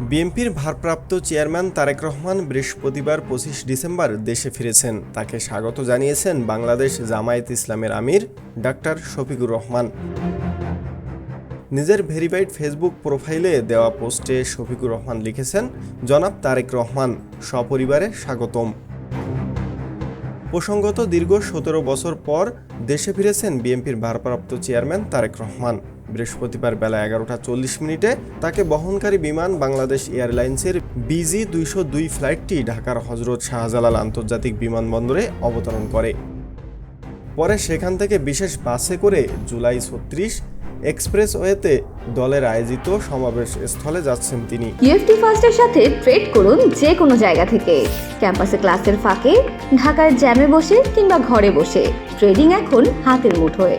বিএনপির ভারপ্রাপ্ত চেয়ারম্যান তারেক রহমান বৃহস্পতিবার পঁচিশ ডিসেম্বর দেশে ফিরেছেন। তাকে স্বাগত জানিয়েছেন বাংলাদেশ জামায়াত ইসলামের আমির ডাক্তার শফিকুর রহমান। নিজের ভেরিফাইড ফেসবুক প্রোফাইলে দেওয়া পোস্টে শফিকুর রহমান লিখেছেন, জনাব তারেক রহমান, সপরিবারে স্বাগতম। প্রসঙ্গত দীর্ঘ সতেরো বছর পর দেশে ফিরেছেন বিএনপির ভারপ্রাপ্ত চেয়ারম্যান তারেক রহমান। বৃহস্পতিবার বেলা এগারোটা চল্লিশ মিনিটে তাকে বহনকারী বিমান বাংলাদেশ এয়ারলাইন্সের বিজি দুইশো দুই ফ্লাইটটি ঢাকার হজরত শাহজালাল আন্তর্জাতিক বিমানবন্দরে অবতরণ করে। পরে সেখান থেকে বিশেষ বাসে করে জুলাই ছত্রিশ এক্সপ্রেসওয়েতে দলের আয়োজিত সমাবেশ স্থলে যাচ্ছেন তিনি। ইউএফটি ফার্স্টের সাথে ট্রেড করুন যে কোনো জায়গা থেকে। ক্যাম্পাসে ক্লাসের ফাঁকে ঢাকার জ্যামে বসে কিংবা ঘরে বসে। ট্রেডিং এখন হাতের মুঠোয়।